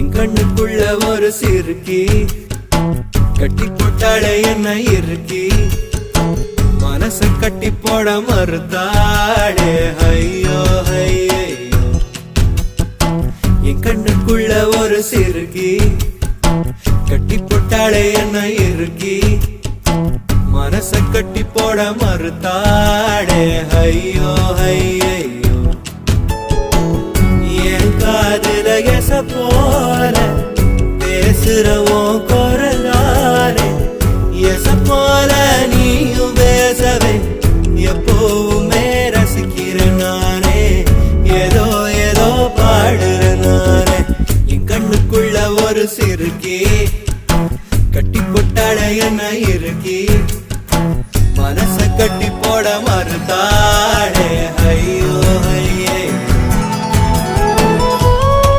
என் கண்ணுக்குள்ள ஒரு சிறுக்கி. கட்டி போட்டாளே என்ன இருக்கி மனச கட்டி போட மறுத்தாளே. ஐயோ ஐயோ என் கண்ணுக்குள்ள ஒரு சிறுக்கி. கட்டி போட்டாளே என்ன இருக்கி மனச கட்டி போட மறுத்தாளே. ஐயோ ஐயோ என் காதல எச போ பேசுறவோ குரலாரே எச போல நீயும் பேசவே எப்போவுமே ரசிக்கிற நானே ஏதோ ஏதோ பாடுற நானே. என் கண்ணுக்குள்ள ஒரு சிறுக்கி கட்டி கொட்டாட என்ன இருக்கி? மனச கட்டி